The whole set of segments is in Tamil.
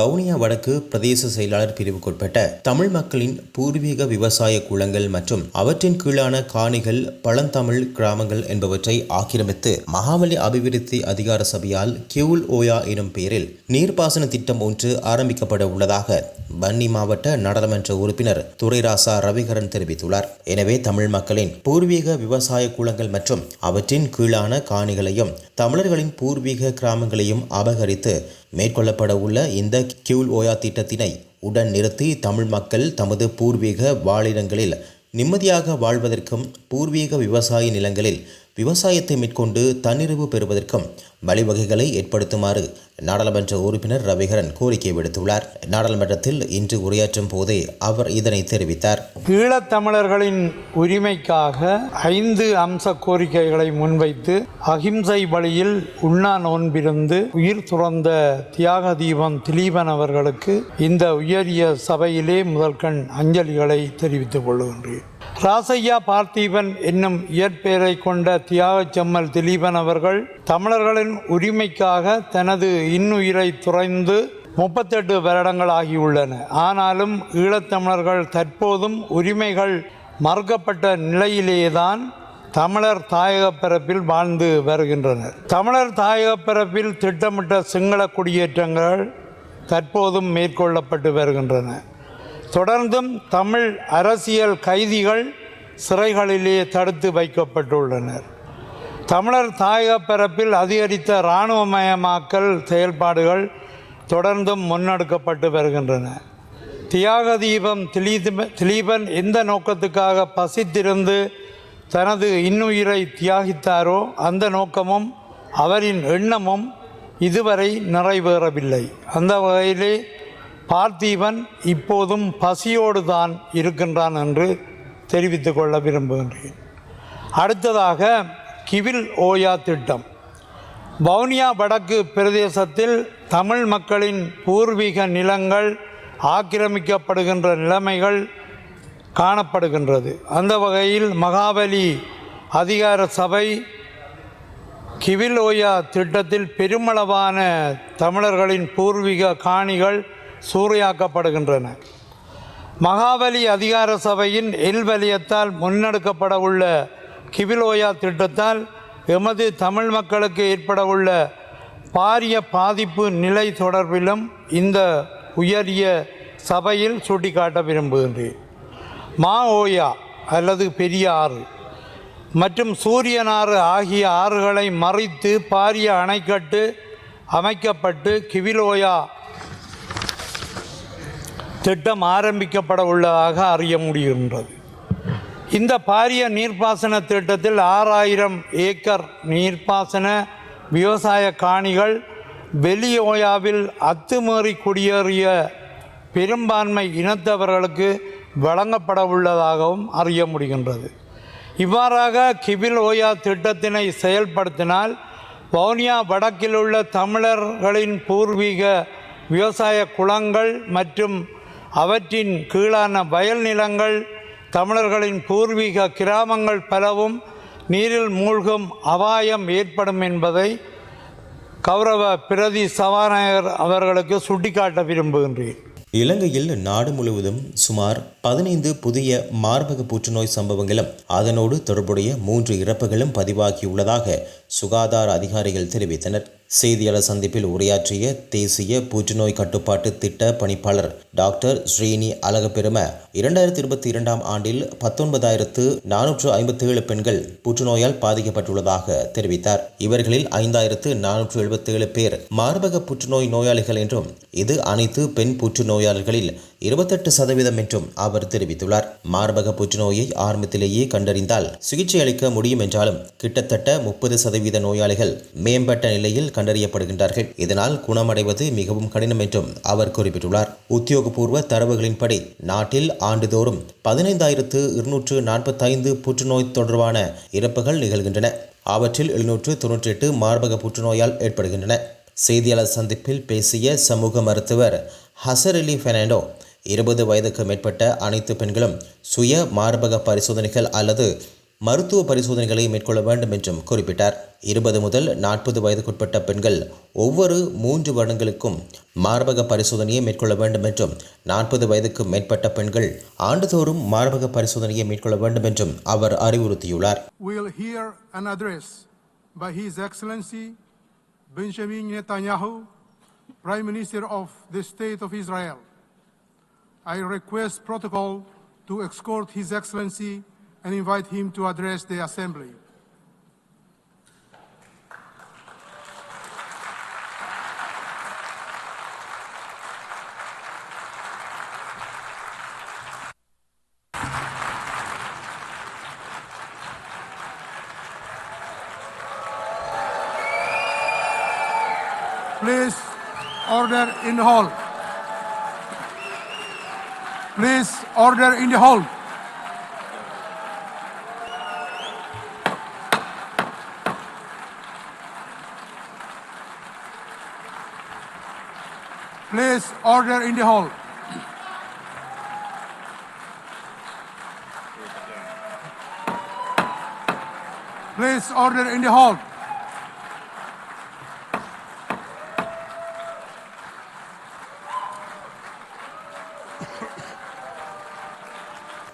வவுனியா வடக்கு பிரதேச செயலாளர் பிரிவுக்குட்பட்ட தமிழ் மக்களின் பூர்வீக விவசாய குளங்கள் மற்றும் அவற்றின் கீழான காணிகள் பழந்தமிழ் கிராமங்கள் என்பவற்றை ஆக்கிரமித்து மகாவலி அபிவிருத்தி அதிகார சபையால் கியூல் ஓயா எனும் பெயரில் நீர்ப்பாசன திட்டம் ஒன்று ஆரம்பிக்கப்பட உள்ளதாக வன்னி மாவட்ட நாடாளுமன்ற உறுப்பினர் துரைராசா ரவிகரன் தெரிவித்துள்ளார். எனவே தமிழ் மக்களின் பூர்வீக விவசாய குளங்கள் மற்றும் அவற்றின் கீழான காணிகளையும் தமிழர்களின் பூர்வீக கிராமங்களையும் அபகரித்து மேற்கொள்ளப்பட உள்ள இந்த கியூல் ஓயா திட்டத்தினை உடன் நிறுத்தி தமிழ் மக்கள் தமது பூர்வீக வாழிடங்களில் நிம்மதியாக வாழ்வதற்கும் பூர்வீக விவசாய நிலங்களில் விவசாயத்தை மேற்கொண்டு தன்னிறைவு பெறுவதற்கும் வழிவகைகளை ஏற்படுத்துமாறு நாடாளுமன்ற உறுப்பினர் ரவிகரன் கோரிக்கை விடுத்துள்ளார். நாடாளுமன்றத்தில் இன்று உரையாற்றும் போதே அவர் இதனை தெரிவித்தார். ஈழத்தமிழர்களின் உரிமைக்காக ஐந்து அம்ச கோரிக்கைகளை முன்வைத்து அகிம்சை வழியில் உண்ணா நோன்பிருந்து உயிர் துறந்த தியாக தீபம் திலீபன் அவர்களுக்கு இந்த உயரிய சபையிலே முதல்கண் அஞ்சலிகளை தெரிவித்துக் கொள்கின்றேன் ராசையா பார்த்தீபன் என்னும் இயற்பெயரை கொண்ட தியாகச்செம்மல் திலீபன் அவர்கள் தமிழர்களின் உரிமைக்காக தனது இன்னுயிரை துறைந்து முப்பத்தெட்டு வருடங்கள் ஆகியுள்ளன. ஆனாலும் ஈழத்தமிழர்கள் தற்போதும் உரிமைகள் மறுக்கப்பட்ட நிலையிலேதான் தமிழர் தாயக பரப்பில் வாழ்ந்து வருகின்றனர். தமிழர் தாயக பரப்பில் திட்டமிட்ட சிங்கள குடியேற்றங்கள் தற்போதும் மேற்கொள்ளப்பட்டு வருகின்றன. தொடர்ந்தும் தமிழ் அரசியல் கைதிகள் சிறைகளிலே தடுத்து வைக்கப்பட்டுள்ளனர். தமிழர் தாயகப் பரப்பில் அதிகரித்த இராணுவமயமாக்கல் செயல்பாடுகள் தொடர்ந்தும் முன்னெடுக்கப்பட்டு வருகின்றன. தியாக தீபம் திலீபன் எந்த நோக்கத்துக்காக பசித்திருந்து தனது இன்னுயிரை தியாகித்தாரோ அந்த நோக்கமும் அவரின் எண்ணமும் இதுவரை நிறைவேறவில்லை. அந்த வகையிலே பார்த்தீவன் இப்போதும் பசியோடு தான் இருக்கின்றான் என்று தெரிவித்து கொள்ள விரும்புகின்றேன். அடுத்ததாக கிவில் ஓயா திட்டம். வவுனியா வடக்கு பிரதேசத்தில் தமிழ் மக்களின் பூர்வீக நிலங்கள் ஆக்கிரமிக்கப்படுகின்ற நிலைமைகள் காணப்படுகின்றது. அந்த வகையில் மகாபலி அதிகார சபை கிவில் ஓயா திட்டத்தில் பெருமளவான தமிழர்களின் பூர்வீக காணிகள் சூறையாக்கப்படுகின்றன. மகாபலி அதிகார சபையின் எல் வலியத்தால் முன்னெடுக்கப்பட உள்ள கிவிலோயா திட்டத்தால் எமது தமிழ் மக்களுக்கு ஏற்படவுள்ள பாரிய பாதிப்பு நிலை தொடர்பிலும் இந்த உயரிய சபையில் சுட்டிக்காட்ட விரும்புகின்றேன். மா ஓயா அல்லது பெரிய ஆறு மற்றும் சூரியனாறு ஆகிய ஆறுகளை மறித்து பாரிய அணைக்கட்டு அமைக்கப்பட்டு கிவிலோயா திட்டம் ஆரம்பிக்கப்பட உள்ளதாக அறிய முடிகின்றது. இந்த பாரிய நீர்ப்பாசன திட்டத்தில் ஆறாயிரம் ஏக்கர் நீர்ப்பாசன விவசாய காணிகள் வெளியோயாவில் அத்துமீறி குடியேறிய பெரும்பான்மை இனத்தவர்களுக்கு வழங்கப்பட உள்ளதாகவும் அறிய முடிகின்றது. இவ்வாறாக கிபில் ஓயா திட்டத்தினை செயல்படுத்தினால் வவுனியா வடக்கில் உள்ள தமிழர்களின் பூர்வீக விவசாய குளங்கள் மற்றும் அவற்றின் கீழான வயல் நிலங்கள் தமிழர்களின் பூர்வீக கிராமங்கள் பலவும் நீரில் மூழ்கும் அபாயம் ஏற்படும் என்பதை கௌரவ பிரதி சபாநாயகர் அவர்களுக்கு சுட்டிக்காட்ட விரும்புகின்றேன். இலங்கையில் நாடு முழுவதும் சுமார் பதினைந்து புதிய மார்பக புற்றுநோய் சம்பவங்களும் அதனோடு தொடர்புடைய மூன்று இறப்புகளும் பதிவாகியுள்ளதாக சுகாதார அதிகாரிகள் தெரிவித்தனர். செய்தியாளர் சந்திப்பில் உரையாற்றிய தேசிய புற்றுநோய் கட்டுப்பாட்டு திட்ட பணிப்பாளர் டாக்டர் ஸ்ரீனி அழகப்பெரும இரண்டாயிரத்தி இருபத்தி இரண்டாம் ஆண்டில் பத்தொன்பதாயிரத்து நானூற்று ஐம்பத்தி ஏழு பெண்கள் புற்றுநோயால் பாதிக்கப்பட்டுள்ளதாக தெரிவித்தார். இவர்களில் ஐந்தாயிரத்து நானூற்று எழுபத்தேழு பேர் மார்பக புற்றுநோய் நோயாளிகள் என்றும் இது அனைத்து பெண் புற்றுநோயாளர்களில் இருபத்தெட்டு சதவீதம் என்றும் அவர் தெரிவித்துள்ளார். மார்பக புற்றுநோயை ஆரம்பத்திலேயே கண்டறிந்தால் சிகிச்சை அளிக்க முடியும் என்றாலும் கிட்டத்தட்ட முப்பது சதவீத நோயாளிகள் மேம்பட்ட நிலையில் கண்டறியப்படுகின்றார்கள். இதனால் குணமடைவது மிகவும் கடினம் என்றும் அவர் குறிப்பிட்டுள்ளார். உத்தியோகபூர்வ தரவுகளின்படி நாட்டில் ஆண்டுதோறும் பதினைந்தாயிரத்து இருநூற்று நாற்பத்தைந்து புற்றுநோய் தொடர்பான இறப்புகள் நிகழ்கின்றன. அவற்றில் எழுநூற்று தொன்னூற்றி எட்டு மார்பக புற்றுநோயால் ஏற்படுகின்றன. செய்தியாளர் சந்திப்பில் பேசிய சமூக மருத்துவர் ஹசர் அலி இருபது வயதுக்கு மேற்பட்ட அனைத்து பெண்களும் சுய மார்பக பரிசோதனைகள் அல்லது மருத்துவ பரிசோதனைகளை மேற்கொள்ள வேண்டும் என்றும் குறிப்பிட்டார் இருபது முதல் நாற்பது வயதுக்குட்பட்ட பெண்கள் ஒவ்வொரு மூன்று வருடங்களுக்கும் மார்பக பரிசோதனையை மேற்கொள்ள வேண்டும் என்றும் நாற்பது வயதுக்கு மேற்பட்ட பெண்கள் ஆண்டுதோறும் மார்பக பரிசோதனையை மேற்கொள்ள வேண்டும் என்றும் அவர் அறிவுறுத்தியுள்ளார் will hear an address by His Excellency Benjamin Netanyahu, Prime Minister of the State of Israel. I request protocol to escort His Excellency and invite him to address the Assembly. Please order in hall. Please order in the hall. Please order in the hall. Please order in the hall.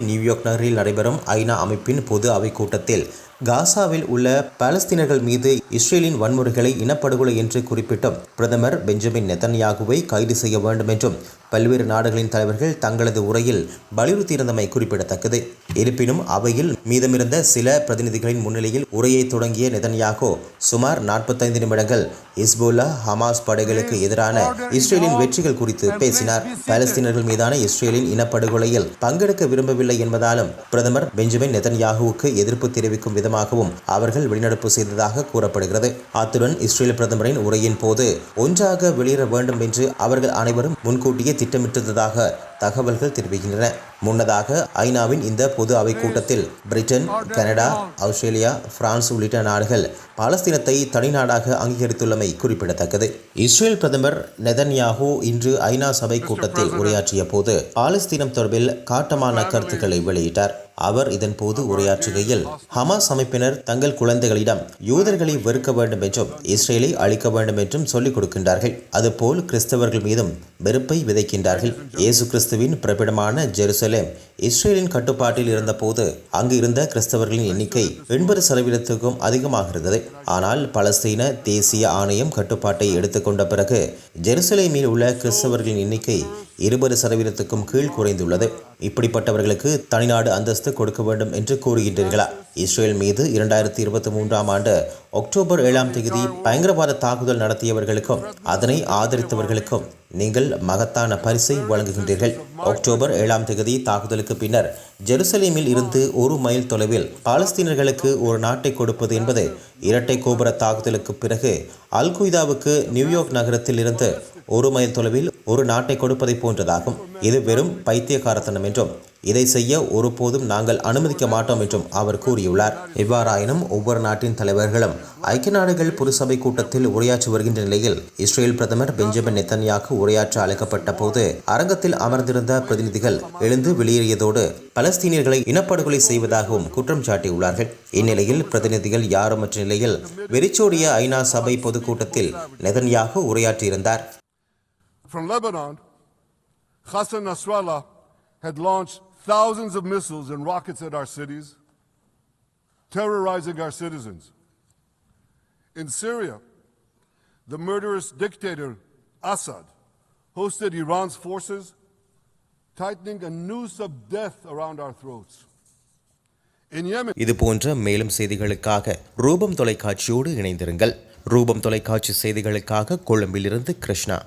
New York நகரில் நடைபெறும் ஐநா அமைப்பின் பொது அவை கூட்டத்தில் காசாவில் உள்ள பாலஸ்தீனர்கள் மீது இஸ்ரேலின் வன்முறைகளை இனப்படுகொலை என்று குறிப்பிட்டும் பிரதமர் பெஞ்சமின் நெதன்யாகுவை கைது செய்ய வேண்டும் என்றும் பல்வேறு நாடுகளின் தலைவர்கள் தங்களது உரையில் வலியுறுத்தியிருந்தமை குறிப்பிடத்தக்கது. இருப்பினும் அவையில் மீதமிருந்த சில பிரதிநிதிகளின் முன்னிலையில் உரையை தொடங்கிய நெதன்யாகோ சுமார் நாற்பத்தைந்து நிமிடங்கள் இஸ்போலா ஹமாஸ் படைகளுக்கு எதிரான இஸ்ரேலின் வெற்றிகள் குறித்து பேசினார். பாலஸ்தீனர்கள் மீதான இஸ்ரேலின் இனப்படுகொலையில் பங்கெடுக்க விரும்பவில்லை என்பதாலும் பிரதமர் பெஞ்சமின் நெதன்யாகுவுக்கு எதிர்ப்பு தெரிவிக்கும் விதமாகவும் அவர்கள் வெளிநடப்பு செய்ததாக கூறப்படுகிறது. அத்துடன் இஸ்ரேல் பிரதமரின் உரையின் போது ஒன்றாக வெளியேற வேண்டும் என்று அவர்கள் அனைவரும் முன்கூட்டியே திட்டமிட்டிருந்ததாக தகவல்கள் தெரிவிக்கின்றன. முன்னதாக ஐநாவின் இந்த பொது அவை கூட்டத்தில் பிரிட்டன் கனடா ஆஸ்திரேலியா பிரான்ஸ் உள்ளிட்ட நாடுகள் பாலஸ்தீனத்தை தனிநாடாக அங்கீகரித்துள்ளமை குறிப்பிடத்தக்கது. இஸ்ரேல் பிரதமர் நெதன்யாகு இன்று ஐநா சபை கூட்டத்தில் உரையாற்றிய போது பாலஸ்தீனம் தொடர்பில் காட்டமான கருத்துக்களை வெளியிட்டார். அவர் இதன்போது உரையாற்றுகையில் ஹமாஸ் அமைப்பினர் தங்கள் குழந்தைகளிடம் யூதர்களை வெறுக்க வேண்டும் என்றும் இஸ்ரேலை அழிக்க வேண்டும் என்றும் சொல்லிக் கொடுக்கின்றார்கள். அதுபோல் கிறிஸ்தவர்கள் மீதும் வெறுப்பை விதைக்கின்றார்கள். இயேசு கிறிஸ்துவின் பிரபிடமான ஜெருசலேம். இஸ்ரேலின் கட்டுப்பாட்டில் இருந்தபோது அங்கு இருந்த கிறிஸ்தவர்களின் எண்ணிக்கை எண்பது சதவீதத்துக்கும் அதிகமாக இருந்தது ஆனால் பலஸ்தீன தேசிய ஆணையம் கட்டுப்பாட்டை எடுத்துக்கொண்ட பிறகு ஜெருசலேமில் உள்ள கிறிஸ்தவர்களின் எண்ணிக்கை இருபது சதவீதத்துக்கும் கீழ் குறைந்துள்ளது. இப்படிப்பட்டவர்களுக்கு தனிநாடு அந்தஸ்து கொடுக்க வேண்டும் என்று கூறுகின்றீர்களா? இஸ்ரேல் மீது இரண்டாயிரத்தி இருபத்தி மூன்றாம் ஆண்டு அக்டோபர் ஏழாம் தேதி பயங்கரவாத தாக்குதல் நடத்தியவர்களுக்கும் அதனை ஆதரித்தவர்களுக்கும் நீங்கள் மகத்தான பரிசை வழங்குகின்றீர்கள். அக்டோபர் ஏழாம் தேதி தாக்குதலுக்கு பின்னர் ஜெருசலேமில் இருந்து ஒரு மைல் தொலைவில் பாலஸ்தீனர்களுக்கு ஒரு நாட்டை கொடுப்பது என்பது இரட்டை கோபுர தாக்குதலுக்கு பிறகு அல் குய்தாவுக்கு நியூயார்க் நகரத்தில் இருந்து ஒரு மைல் தொலைவில் ஒரு நாட்டை கொடுப்பதை போன்றதாகும். இது வெறும் பைத்தியகாரத்தனம் என்றும் இதை செய்ய ஒருபோதும் நாங்கள் அனுமதிக்க மாட்டோம் என்றும் அவர் கூறியுள்ளார். இவ்வாறாயினும் ஒவ்வொரு நாட்டின் தலைவர்களும் ஐக்கிய நாடுகள் பொதுசபை கூட்டத்தில் உரையாற்றி வருகின்ற நிலையில் இஸ்ரேல் பிரதமர் பெஞ்சமின் நெத்தன்யாக்கு உரையாற்ற அழைக்கப்பட்ட போது அரங்கத்தில் அமர்ந்திருந்த பிரதிநிதிகள் எழுந்து வெளியேறியதோடு பலஸ்தீனியர்களை இனப்படுகொலை செய்வதாகவும் குற்றம் சாட்டியுள்ளார்கள். இந்நிலையில் பிரதிநிதிகள் யாருமற்ற நிலையில் வெறிச்சோடிய ஐநா சபை பொதுக்கூட்டத்தில் நெதன்யாக உரையாற்றியிருந்தார். From Lebanon, Hassan Nasrallah had launched thousands of missiles and rockets at our cities, terrorizing our citizens. In Syria, the murderous dictator Assad hosted Iran's forces, tightening a noose of death around our throats. இது போன்ற மேலும் செய்திகளுக்காக ரூபம் தொலைக்காட்சியோடு இணைந்திருங்கள் ரூபம் தொலைக்காட்சி செய்திகளுக்காக கொழும்பிலிருந்து கிருஷ்ணா